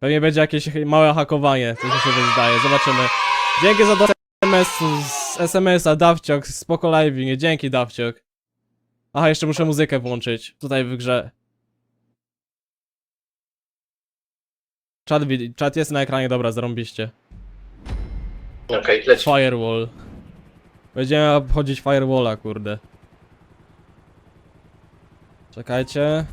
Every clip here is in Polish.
Pewnie będzie jakieś małe hakowanie, coś mi się wydaje, zobaczymy. Dzięki za do SMS, z SMS-a, Dawciok, spoko live, nie dzięki Dawciok. Aha, jeszcze muszę muzykę włączyć, tutaj w grze. Czat, jest na ekranie, dobra, zarąbiście. Okej, leć. Firewall. Będziemy obchodzić firewalla, kurde. Czekajcie.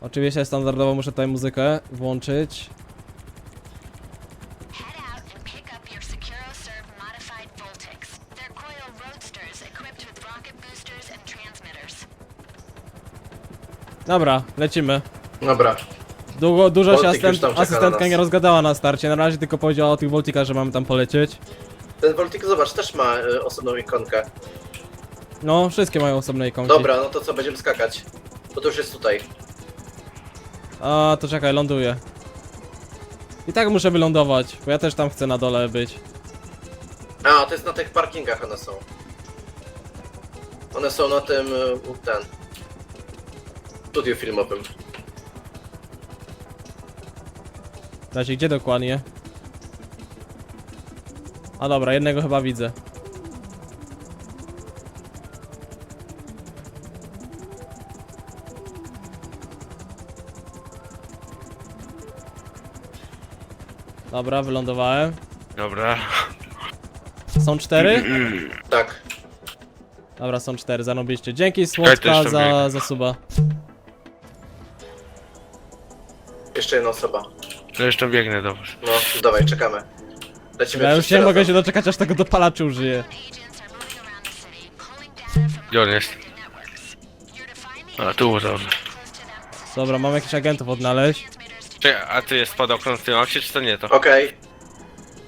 Oczywiście standardowo muszę tutaj muzykę włączyć. Dobra, lecimy. Dobra. Długo, dużo się Voltik asystent, asystentka nie rozgadała na starcie. Na razie tylko powiedziała o tych voltikach, że mamy tam polecieć. Ten Voltik, zobacz, też ma y, osobną ikonkę. No, wszystkie mają osobne ikonki. Dobra, no to co, będziemy skakać. Bo to już jest tutaj. A, to czekaj, ląduję. I tak muszę wylądować, bo ja też tam chcę na dole być. A, to jest na tych parkingach one są. One są na tym, y, u- ten... Studiu filmowym. Znaczy, gdzie dokładnie? A dobra, jednego chyba widzę. Dobra, wylądowałem. Dobra. Są cztery? Tak. Dobra, są cztery, zarobiliście. Dzięki Słodka za, za suba. Jeszcze jedna osoba. To jeszcze biegnę do was. No, dawaj, czekamy. Lecimy Ja już nie mogę się doczekać, aż tego dopalacza użyję. Gdzie on jest? to A, tu to them. Dobra, mam jakichś agentów odnaleźć. Czekaj, a ty jest spadochron w tym akcie, czy to nie to? Okej.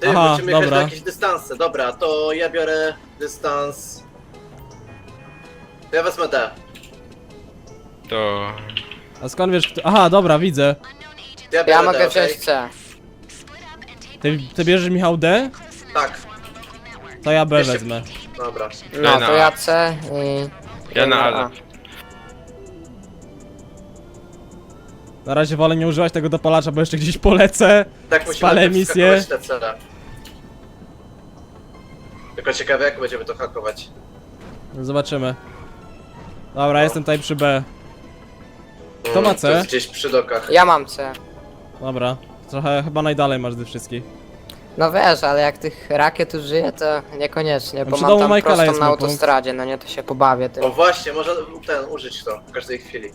Ty, Aha, musimy jechać dobra. na jakieś dystanse. Dobra, to ja biorę dystans... To ja wezmę D. To... A skąd wiesz, kto... Aha, dobra, widzę. Agents Ja, biorę Ja D, mogę okej? wziąć C. Ty, ty bierzesz Michał D? Tak. to ja B Jeszcze- wezmę. Dobra. No, to ja C i... Ja na A. Na razie wolę nie używać tego dopalacza, bo jeszcze gdzieś polecę. Tak musimy Spalę najpierw misję. skakować te cele. Tylko ciekawe jak będziemy to hakować. Zobaczymy. Dobra, jestem tutaj przy B. Kto Mm, ma C? To jest gdzieś przy dokach. Ja mam C. Dobra. Trochę chyba najdalej masz ze wszystkich. No wiesz, ale jak tych rakiet użyję, to niekoniecznie, bo mam domu tam Michaela prostą jest na mój punkt. autostradzie, no nie, to się pobawię tym. O właśnie, można ten użyć to w każdej chwili.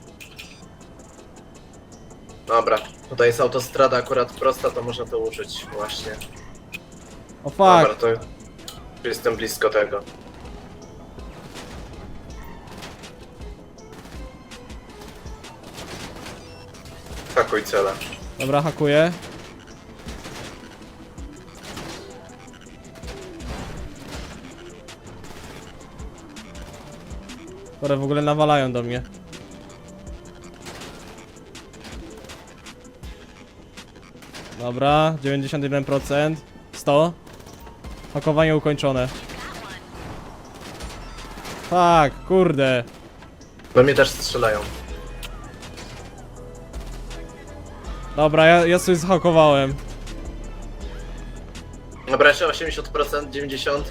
Dobra, tutaj jest autostrada akurat prosta, to można to użyć właśnie. O fuck. Dobra, to jestem blisko tego. Hakuj cele. Dobra, hakuję. Które w ogóle nawalają do mnie. Dobra, 91%. 100. Hakowanie ukończone. Tak, kurde. Do mnie też strzelają. Dobra, ja, ja sobie zhakowałem. Dobra, jeszcze 80%, 90%.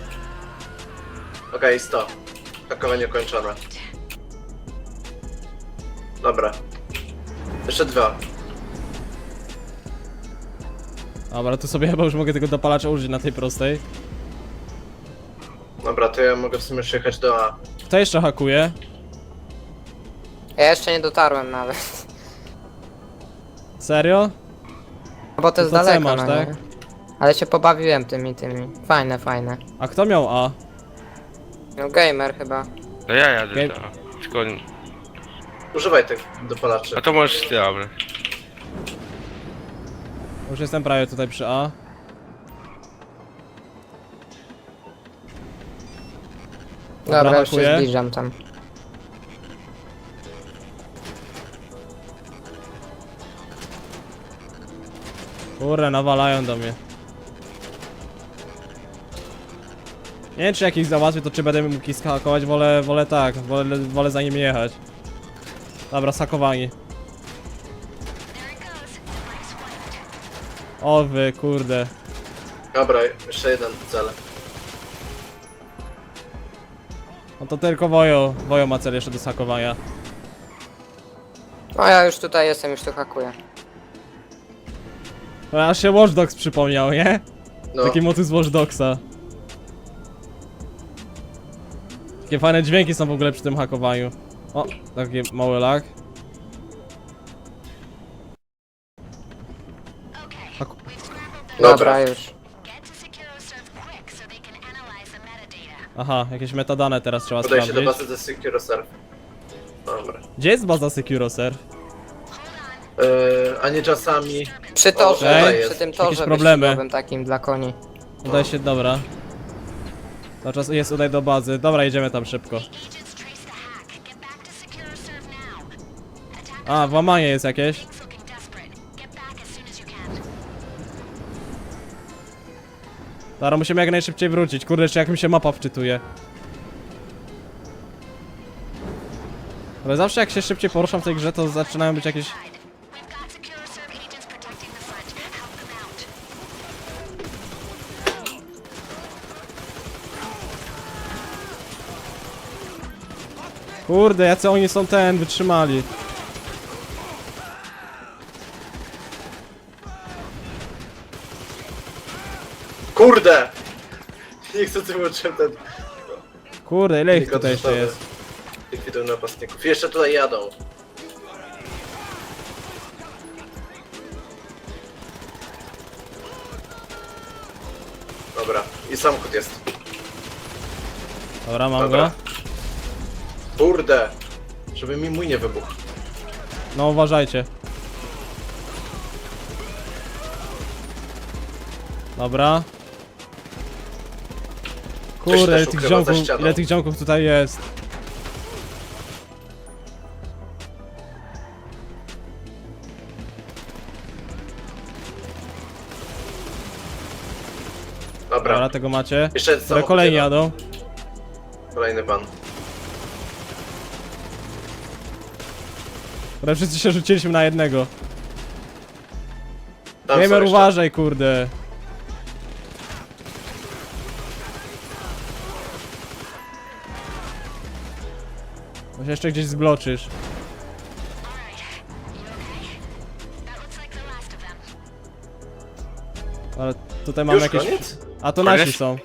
Okej, 100. Hakowanie kończone. Dobra. Jeszcze dwa. Dobra, tu sobie chyba już mogę tego dopalacza użyć na tej prostej. Dobra, to ja mogę w sumie przyjechać do A. Kto jeszcze hakuje? Ja jeszcze nie dotarłem nawet. Serio? No bo to jest to C daleko, masz, no tak? nie? Ale się pobawiłem tymi, tymi. Fajne, fajne. A kto miał A? No gamer chyba. No ja jadę Okej. do... Tylko... Używaj tych dopalaczy. A to możesz ty, dobra. Już jestem prawie tutaj przy A. Dobra, Dobra, już się hakuję. zbliżam tam. Kurde, nawalają do mnie. Nie wiem czy jak ich załatwię, to czy będę mógł ich skakować, wolę, wolę tak, wolę, wolę za nimi jechać. Dobra, sakowani. O wy, kurde. Dobra, jeszcze jeden cel. No to tylko Wojo, Wojo ma cel jeszcze do sakowania. No ja już tutaj jestem, już tu hakuję. No, Aż się Watch Dogs przypomniał, nie? No, Taki motyw z Watch Dogsa. Takie fajne dźwięki są w ogóle przy tym hakowaniu. O, taki mały lag. Dobra. Dobra, już. Aha, jakieś metadane teraz trzeba podaję się do sprawdzić. bazy ze SecuroServe. Dobra. Gdzie jest baza SecuroServe? Yy, a nie czasami... Przy torze, przy tym torze problemy. wyścigowym takim dla koni. Udaj się, dobra. Cały czas jest udaj do bazy. Dobra, jedziemy tam szybko. Agents trace the hack. Get back to SecuroServe now. Attackers A, włamanie jest jakieś. Things looking desperate. Get back as soon as you can. Dobra, musimy jak najszybciej wrócić. Kurde, jeszcze jak mi się mapa wczytuje. Ale zawsze jak się szybciej poruszam w tej grze, to zaczynają być jakieś... Kurde, jacy oni są ten, wytrzymali. Kurde! Nie chcę tym ten... Kurde, ile ich tutaj jeszcze jest? Likwidują napastników. I jeszcze tutaj jadą. Dobra, i samochód jest. Dobra, mam Dobra. go. Kurde! Żeby mi mój nie wybuchł. No uważajcie. Dobra. Ktoś Kurde, też ile tych, ukrywa za ziomków, ścianą. ile tych ziomków tutaj jest. Dobra. Dobra, tego macie. Jeszcze Które samochód kolejni jeden. jadą. Kolejny pan. Które wszyscy się rzuciliśmy na jednego. Tam są Gamer jeszcze. uważaj, kurde. Bo się jeszcze gdzieś zbloczysz. Alright. You okay? That looks like the last of them. Ale tutaj mamy Już jakieś... koniec? A to Koniec? nasi są.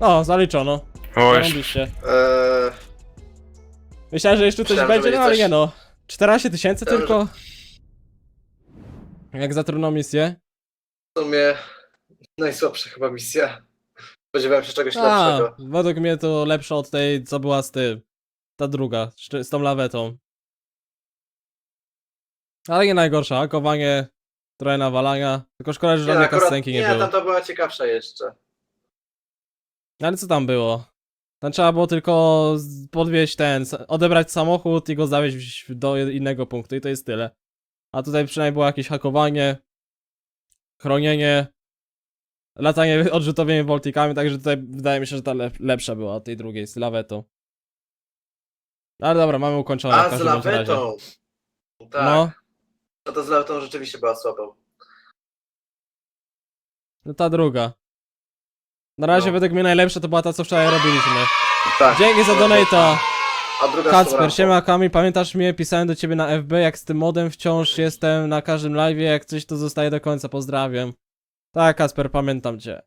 O, zaliczono. O, jeszcze. Zarąbiście. Eee, Myślałem, że jeszcze coś Myślałem, że będzie, no będzie ale coś. nie no. 14 tysięcy Myślałem, tylko. Jak za trudną misję. w sumie najsłabsza chyba misja. Spodziewałem się czegoś A, lepszego. według mnie to lepsza od tej, co była z tym. Ta druga, z, z tą lawetą. Ale nie najgorsza, hakowanie, trochę nawalania. Tylko szkoda, że żadnej kastenki nie, nie było. tam to była ciekawsza jeszcze. No Ale co tam było? Tam trzeba było tylko podwieźć ten, odebrać samochód i go zawieźć do innego punktu i to jest tyle. A tutaj przynajmniej było jakieś hakowanie, chronienie, latanie odrzutowymi voltikami, także tutaj wydaje mi się, że ta lep- lepsza była od tej drugiej z lawetą. Ale dobra, mamy ukończone A, z lawetą! Tak, No, no to z lawetą rzeczywiście była słabą. no ta druga. Na razie No. według mnie najlepsza to była ta, co wczoraj robiliśmy. Tak. Dzięki za donata. A druga Kacper, siema Kami, pamiętasz mnie? Pisałem do ciebie na FB, jak z tym modem wciąż jestem na każdym live, jak coś to zostaje do końca, pozdrawiam. Tak, Kacper, pamiętam cię.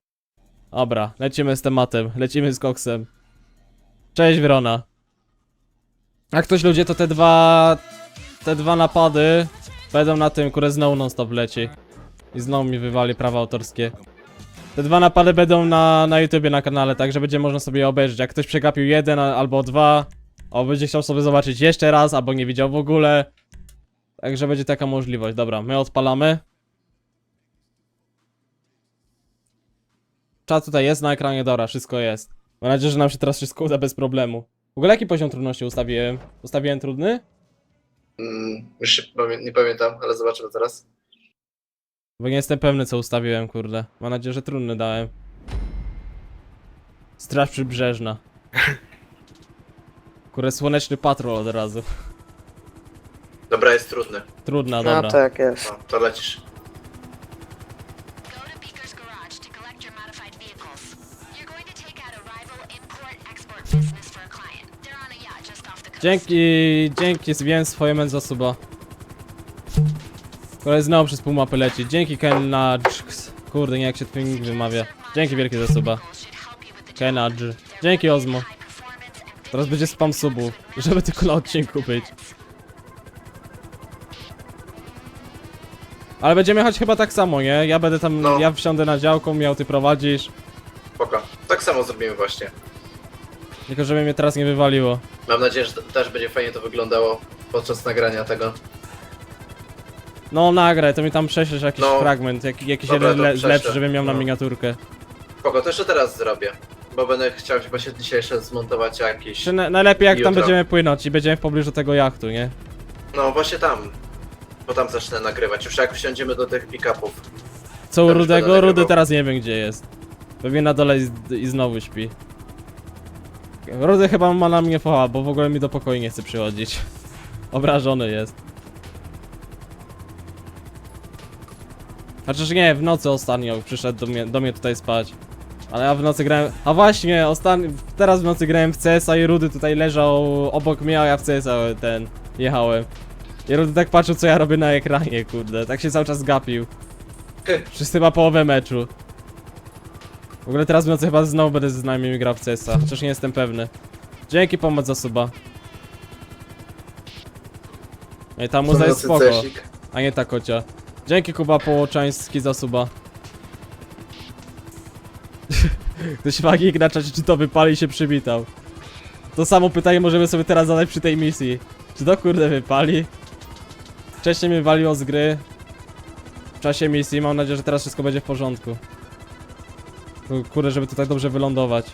Dobra, lecimy z tematem, lecimy z koksem. Cześć Wrona. Jak ktoś ludzie, to te dwa... Te dwa napady będą na tym, które znowu non stop leci. I znowu mi wywali prawa autorskie. Te dwa napady będą na, na YouTubie, na kanale, także będzie można sobie obejrzeć. Jak ktoś przegapił jeden albo dwa, o, będzie chciał sobie zobaczyć jeszcze raz, albo nie widział w ogóle. Także będzie taka możliwość. Dobra, my odpalamy. Czat tutaj jest na ekranie, dobra, wszystko jest. Mam nadzieję, że nam się teraz wszystko uda bez problemu. W ogóle jaki poziom trudności ustawiłem? Ustawiłem trudny? Mm, już się pamię- nie pamiętam, ale zobaczymy teraz. Bo nie jestem pewny co ustawiłem, kurde. Mam nadzieję, że trudny dałem. Straż przybrzeżna. Kurde, słoneczny patrol od razu. Dobra, jest trudny. Trudna, No dobra. tak jest. No, to lecisz. Go to Beaker's garage to collect your modified vehicles. You're going to take out a rival import-export business for a client. They're on a yacht just off the coast. Dzięki, dzięki, zbiłem swoje men za suba. Kolej znowu przez pół mapy leci. Dzięki Kenadż. Kurde, nie jak się twój wymawia. Dzięki wielkie za suba. Kenadż. Dzięki Ozmo. Teraz będzie spam subów, żeby tylko na odcinku być. Ale będziemy jechać chyba tak samo, nie? Ja będę tam, No. ja wsiądę na działką, miał ty prowadzisz. Spoko. Tak samo zrobimy właśnie. Tylko żeby mnie teraz nie wywaliło. Mam nadzieję, że też będzie fajnie to wyglądało podczas nagrania tego. No nagraj, to mi tam prześlesz jakiś No. fragment, jak, jakiś Dobra, jeden to le, prześlę. lepszy, żebym miał na No. miniaturkę. Spoko, to jeszcze teraz zrobię. Bo będę chciał chyba się dzisiaj jeszcze zmontować jakiś... Czy na, najlepiej jak tam Jutro. będziemy płynąć i będziemy w pobliżu tego jachtu, nie? No właśnie tam. Bo tam zacznę nagrywać. Już jak wsiądziemy do tych pick-upów. Co u Rudego? będę Rudy nagrywał. teraz nie wiem gdzie jest. Pewnie na dole i, i znowu śpi. Rudy chyba ma na mnie focha, bo w ogóle mi do pokoju nie chce przychodzić. Obrażony jest. Chociaż nie, w nocy ostatnio przyszedł do mnie, do mnie tutaj spać. Ale ja w nocy grałem... A właśnie, ostatnio, teraz w nocy grałem w CS-a i Rudy tutaj leżał obok mnie, a ja w CS-a ten... jechałem. I Rudy tak patrzył co ja robię na ekranie, kurde. Tak się cały czas gapił. Przez chyba połowę meczu. W ogóle teraz w nocy chyba znowu będę z nami grał w CS-a, chociaż nie jestem pewny. Dzięki pomoc za suba. Ej, ta muza jest spoko, a nie ta kocia. Dzięki Kuba Połoczański za suba. Ktoś magik na czy to wypali i się przywitał. To samo pytanie możemy sobie teraz zadać przy tej misji. Czy to kurde wypali? Wcześniej mnie waliło z gry. W czasie misji, mam nadzieję, że teraz wszystko będzie w porządku. Tu, Kurde, żeby tutaj dobrze wylądować.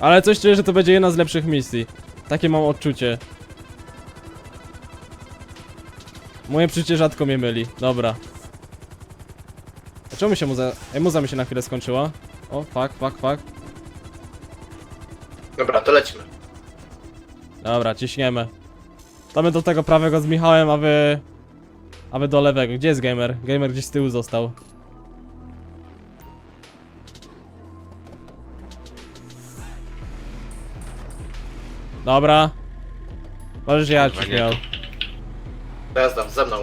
Ale coś czuję, że to będzie jedna z lepszych misji. Takie mam odczucie. Moje przeczucie rzadko mnie myli. Dobra. A czemu mi się muza... Ej, muza mi się na chwilę skończyła. O, fuck, fuck, fuck. Dobra, to lecimy. Dobra, ciśniemy. To my do tego prawego z Michałem, a wy... A wy do lewego. Gdzie jest gamer? Gamer gdzieś z tyłu został. Dobra. Możesz jechać, śmiał. To ja znam, ze mną.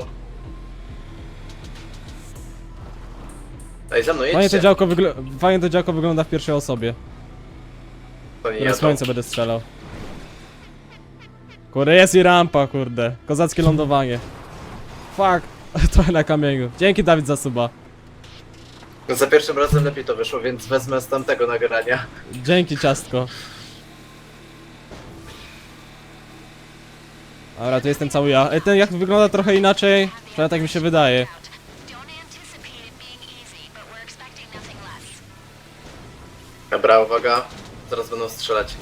Ej, ze mną Fajnie to, jedźcie. działko wygl- Fajnie to działko wygląda w pierwszej osobie. To nie słońce będę strzelał. Kurde, jest i rampa, kurde. Kozackie lądowanie. Fuck. Trochę na kamieniu. Dzięki Dawid za suba. No, za pierwszym razem lepiej to wyszło, więc wezmę z tamtego nagrania. Dzięki ciastko. Dobra, tu jestem cały ja. Ej, ten jak wygląda trochę inaczej, przynajmniej tak mi się wydaje. Dobra, uwaga. Zaraz będą strzelać.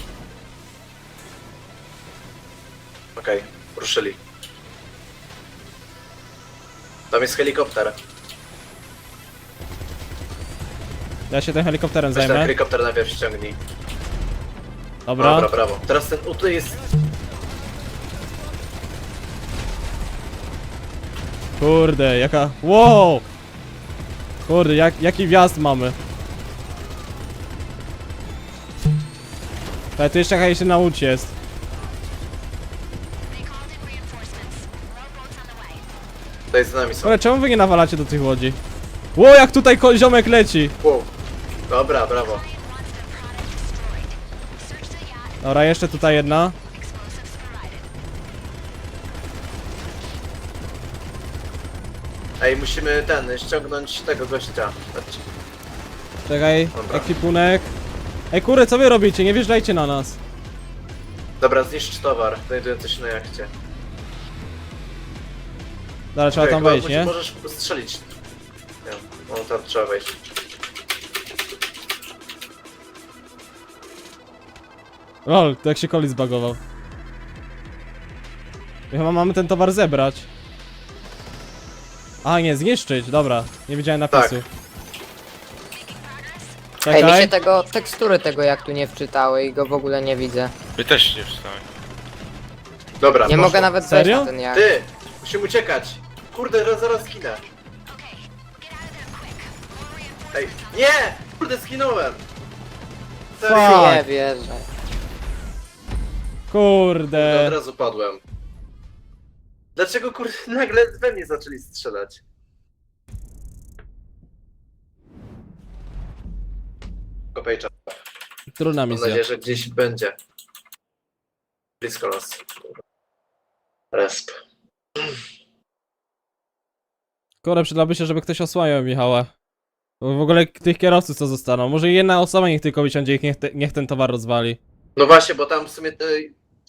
Okej, ruszyli. Tam jest helikopter. Ja się tym helikopterem Weź ten zajmę. helikopter najpierw ściągnij. Dobra. Dobra, brawo. Teraz ten, u, tutaj jest... Kurde, jaka... Wow! Kurde, jak, jaki wjazd mamy. Ale tu jeszcze jakaś na łódź jest. Tutaj z nami są. Ale czemu wy nie nawalacie do tych łodzi? Ło, jak tutaj ziomek leci! Wow. Dobra, brawo. Dobra, jeszcze tutaj jedna. Ej, musimy ten, ściągnąć tego gościa. Znaczy, Czekaj, Dobra. ekwipunek. Ej kurde, co wy robicie? Nie wjeżdżajcie na nas. Dobra, zniszcz towar, znajdujący się na jachcie. Dobra, trzeba tam chyba wejść, musi- nie? Możesz strzelić. Nie, no tam trzeba wejść. Lol, to jak się koli zbagował. Chyba mamy ten towar zebrać. A nie, zniszczyć, dobra. Nie widziałem napisu. Tak. Ej, mi się Czekaj. tego, tekstury tego jak tu nie wczytały i go w ogóle nie widzę. My też nie wstałem. Dobra, Nie poszło. mogę nawet Serio? wejść na ten jak. Ty! Musimy uciekać! Kurde, zaraz- zaraz zginę. Ej, nie! Kurde, zginąłem! Serio? Fuck. Nie wierzę. Od Kurde. razu padłem. Dlaczego kurde nagle we mnie zaczęli strzelać? Kopejcza. Trudna Mam misja. nadzieję, że gdzieś będzie. Blisko nas. Resp. Kurde, przydałby się, żeby ktoś osłaniał Michała. Bo w ogóle tych kierowców co zostaną. Może jedna osoba niech tylko wysiądzie i niech, te, niech ten towar rozwali. No właśnie, bo tam w sumie. Te,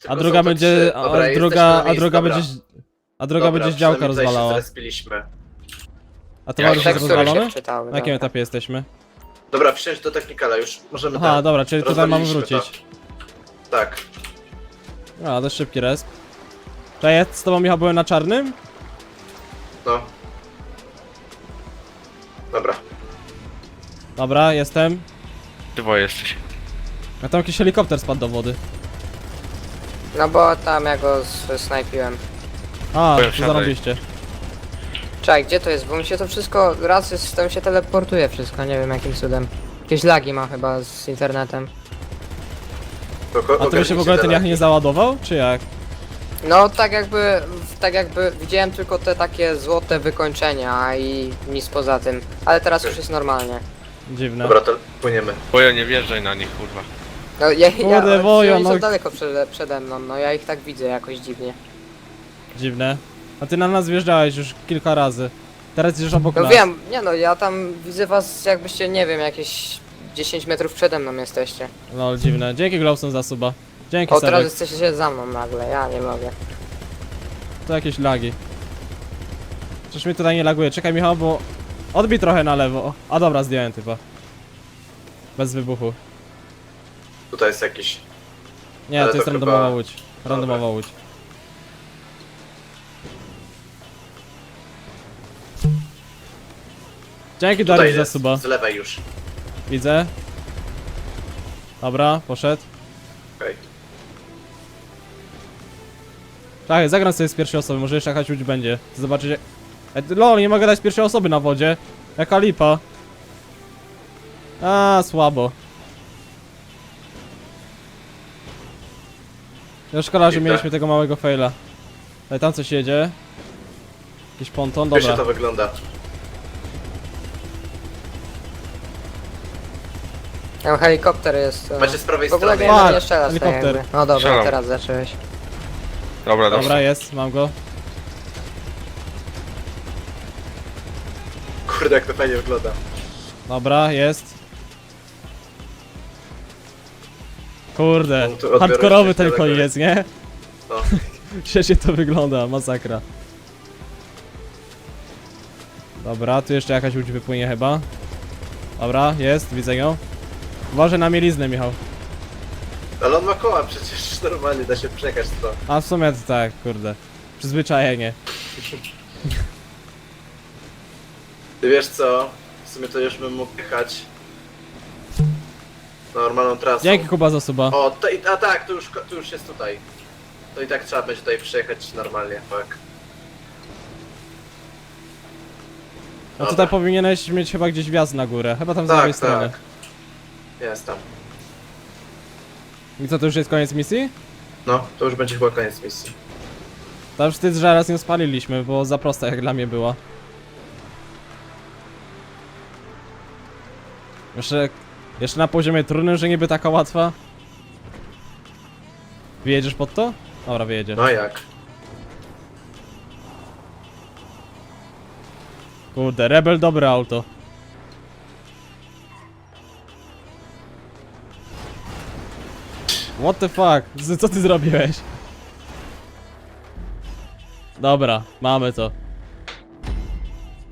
A druga te będzie. trzy. A Dobra, jesteśmy druga, na a miejscu, druga dobra. będzie. A druga Dobra, będzie z działka przynajmniej tutaj rozwalała. się zrespiliśmy. A towar już jest Tekstury się rozwalony? wczytały. Na jakim dobra. etapie jesteśmy? Dobra, wsiąść do technikala, już możemy Aha, tam. dobra, czyli tutaj mamy Rozwaliliśmy wrócić. to. Tak. A, dość szybki resp. To ja z tobą Michał byłem na czarnym? No. Dobra. Dobra, jestem. Dwoje jesteś. A tam jakiś helikopter spadł do wody. No bo tam ja go s- snajpiłem. A, Powiem, to siadaj. zarobiście. Czekaj, gdzie to jest? Bo mi się to wszystko, raz jest, tam się teleportuje wszystko, nie wiem jakim cudem. Jakieś lagi ma chyba z internetem. Tylko A to by się w ogóle ten te jach nie załadował? Czy jak? No tak jakby, tak jakby widziałem tylko te takie złote wykończenia i nic poza tym. Ale teraz już jest normalnie. Dziwne. Dobra, to płyniemy. Boja, nie wjeżdżaj na nich, kurwa. No ja, ja, Kurde, ja wojo, oni no. są daleko przede, przede mną, no ja ich tak widzę jakoś dziwnie. Dziwne. A ty na nas wjeżdżałeś już kilka razy. Teraz jedziesz obok No nas. wiem, nie no, ja tam widzę was jakbyście, nie wiem, jakieś 10 metrów przede mną jesteście. No, dziwne. Dzięki Glowson za suba. Dzięki O, teraz Sebek. jesteście za mną nagle, ja nie mogę. To jakieś lagi. Przecież mnie tutaj nie laguje. Czekaj Michał, bo... Odbij trochę na lewo. A dobra, zdjąłem typa. Bez wybuchu. Tutaj jest jakiś. Nie, Ale to jest to randomowa chyba- łódź. Randomowa łódź. Dzięki Tutaj Dariusz za jest. suba. Z lewej już. Widzę. Dobra, poszedł. Okej. Tak, zagram sobie z pierwszej osoby, może jeszcze jakaś łódź będzie. Zobaczyć jak... E, lol, nie mogę dać pierwszej osoby na wodzie. Jaka lipa. A, słabo. No szkoda, że Lipa. mieliśmy tego małego faila. Ale tam coś jedzie. Jakiś ponton, Wiesz, dobra. jak to wygląda. Tam helikopter jest. e, Macie z prawej W ogóle strony. go Tak, nie strzelasz tak helikopter. jakby. No dobra, Strzelam. teraz zacząłeś. Dobra, dobra. Dobra, jest, mam go. Kurde, jak to fajnie wygląda. Dobra, jest. Kurde, On tu odbiorę hardkorowy jeszcze ten koniec, nie? No. Świetnie to wygląda, masakra. Dobra, tu jeszcze jakaś łódź wypłynie chyba. Dobra, jest, widzę ją. Uważaj na mieliznę, Michał. Ale on ma koła przecież normalnie da się przekać to. A w sumie to tak, kurde. Przyzwyczajenie. Ty wiesz co? W sumie to już bym mógł jechać. Normalną trasą. Dzięki Kuba za suba. O, to, i- a tak, to już, to już jest tutaj. To i tak trzeba będzie tutaj przejechać normalnie, tak. No tutaj powinieneś mieć chyba gdzieś wjazd na górę. Chyba tam z lewej Tak, strony. tak. Jest tam. I co, to już jest koniec misji? No, to już będzie chyba koniec misji. To już wstyd, że raz ją spaliliśmy, bo za prosta jak dla mnie była. Jeszcze, jeszcze na poziomie trudnym, że niby taka łatwa. Wyjedziesz pod to? Dobra, wyjedziesz. No jak? Kurde, Rebel dobre auto. What the fuck? Z- Co ty zrobiłeś? Dobra, mamy to.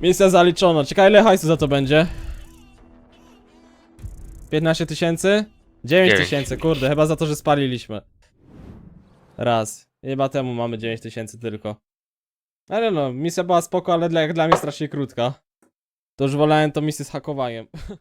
Misja zaliczona. Ciekawe ile hajsu za to będzie? 15 tysięcy? 9 Dziewięć. tysięcy, kurde, chyba za to, że spaliliśmy. Raz. Chyba temu mamy 9 tysięcy tylko. Ale no, misja była spoko, ale dla, jak dla mnie strasznie krótka. To już wolałem to misję z hakowaniem.